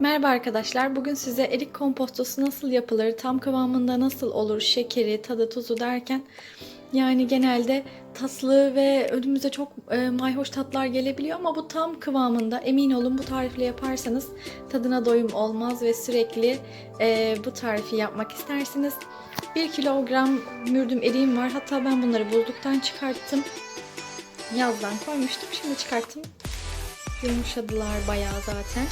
Merhaba arkadaşlar. Bugün size erik kompostosu nasıl yapılır, tam kıvamında nasıl olur, şekeri, tadı, tuzu derken yani genelde tatlı ve önümüze çok e, mayhoş tatlar gelebiliyor ama bu tam kıvamında. Emin olun bu tarifle yaparsanız tadına doyum olmaz ve sürekli e, bu tarifi yapmak istersiniz. 1 kilogram mürdüm eriğim var. Hatta ben bunları buzluktan çıkarttım. Yazdan koymuştum. Şimdi çıkarttım. Yumuşadılar bayağı zaten.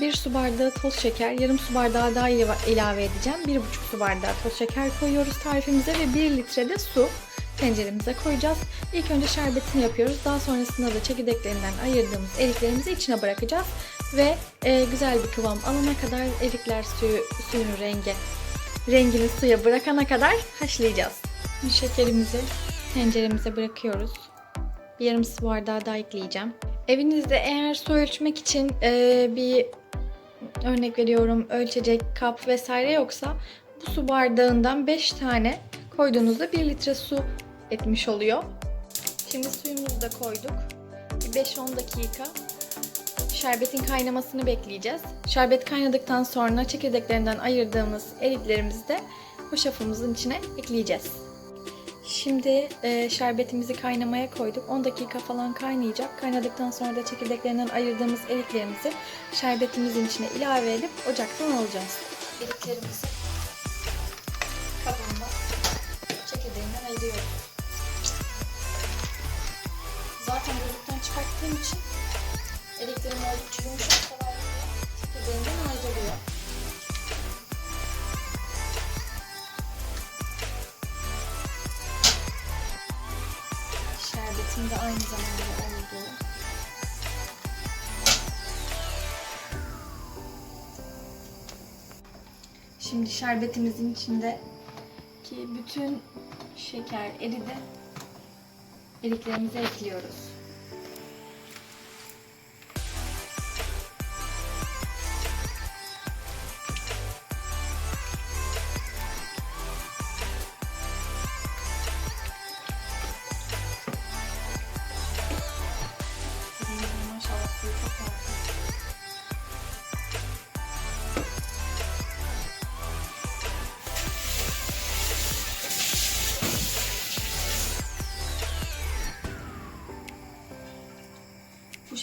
1 su bardağı toz şeker, yarım su bardağı daha ilave- edeceğim. 1,5 su bardağı toz şeker koyuyoruz tarifimize ve 1 litre de su tenceremize koyacağız. İlk önce şerbetini yapıyoruz. Daha sonrasında da çekirdeklerinden ayırdığımız eriklerimizi içine bırakacağız. Ve e, güzel bir kıvam alana kadar erikler suyu, suyun rengi rengini suya bırakana kadar haşlayacağız. Şekerimizi tenceremize bırakıyoruz. Bir yarım su bardağı daha ekleyeceğim. Evinizde eğer su ölçmek için e, bir örnek veriyorum ölçecek kap vesaire yoksa bu su bardağından 5 tane koyduğunuzda 1 litre su etmiş oluyor. Şimdi suyumuzu da koyduk. Bir 5-10 dakika şerbetin kaynamasını bekleyeceğiz. Şerbet kaynadıktan sonra çekirdeklerinden ayırdığımız eriklerimizi de hoşafımızın içine ekleyeceğiz. Şimdi e, şerbetimizi kaynamaya koyduk. 10 dakika falan kaynayacak. Kaynadıktan sonra da çekirdeklerinden ayırdığımız eriklerimizi şerbetimizin içine ilave edip ocaktan alacağız. Eriklerimizi kabında çekirdeğinden ayırıyoruz. Zaten buzluktan çıkarttığım için eriklerim oldukça yumuşak kolay çekirdeğinden ayrılıyor. Şerbetim de aynı zamanda oldu. Şimdi şerbetimizin içinde ki bütün şeker eridi. Eriklerimizi ekliyoruz.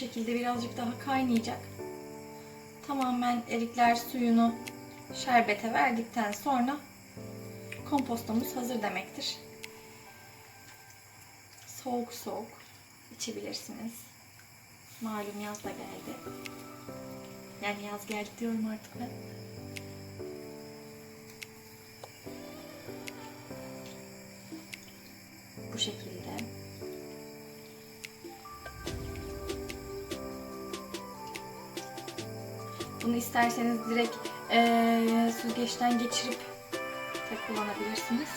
Şekilde birazcık daha kaynayacak. Tamamen erikler suyunu şerbete verdikten sonra kompostomuz hazır demektir. Soğuk soğuk içebilirsiniz. Malum yaz da geldi. Yani yaz geldi diyorum artık ben. Bu şekilde. Bunu isterseniz direkt eee süzgeçten geçirip de kullanabilirsiniz.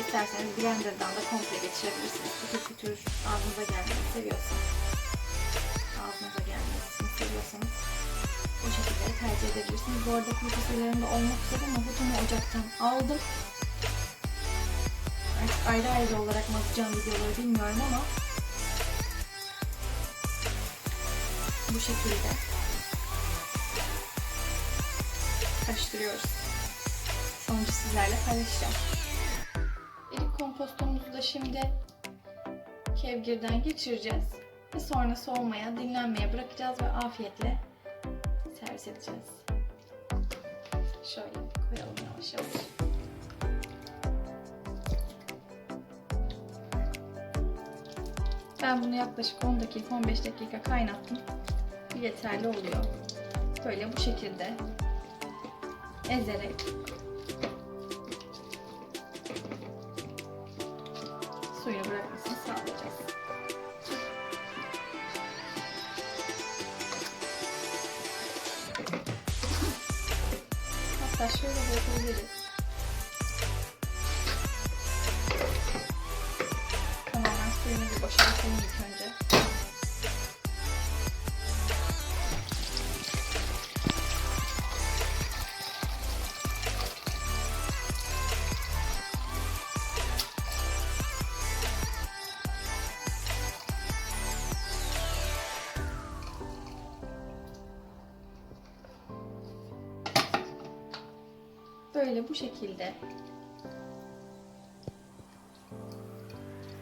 İsterseniz blenderdan da komple geçirebilirsiniz. Kütür kütür ağzınıza gelmeyi seviyorsanız, ağzınıza gelmesini seviyorsanız o şekilde tercih edebilirsiniz. Bu arada kuru fasulyelerinde olmak üzere nohutumu ocaktan aldım. Artık ayrı ayrı olarak mı videoları bilmiyorum ama bu şekilde karıştırıyoruz. Sonucu sizlerle paylaşacağım. Erik kompostumuzu da şimdi kevgirden geçireceğiz. Ve sonra soğumaya, dinlenmeye bırakacağız ve afiyetle servis edeceğiz. Şöyle koyalım yavaş yavaş. Ben bunu yaklaşık 10 dakika 15 dakika kaynattım. Yeterli oluyor. Böyle bu şekilde ezerek suyunu bırakmasını sağlayacağız. Hatta şöyle de böyle bu şekilde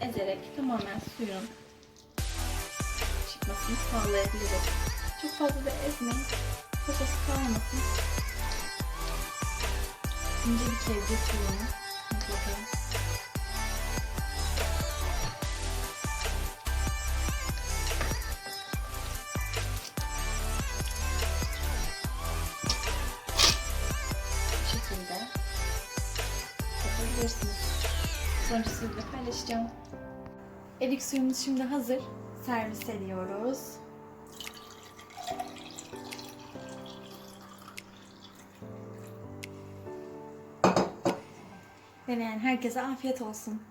ezerek tamamen suyun çıkmasını sağlayabiliriz. Çok fazla da ezmeyin. Poşası kalmasın. İnce bir kevgir suyunu yapabilirsiniz. Sonra sizinle paylaşacağım. Erik suyumuz şimdi hazır. Servis ediyoruz. Deneyen herkese afiyet olsun.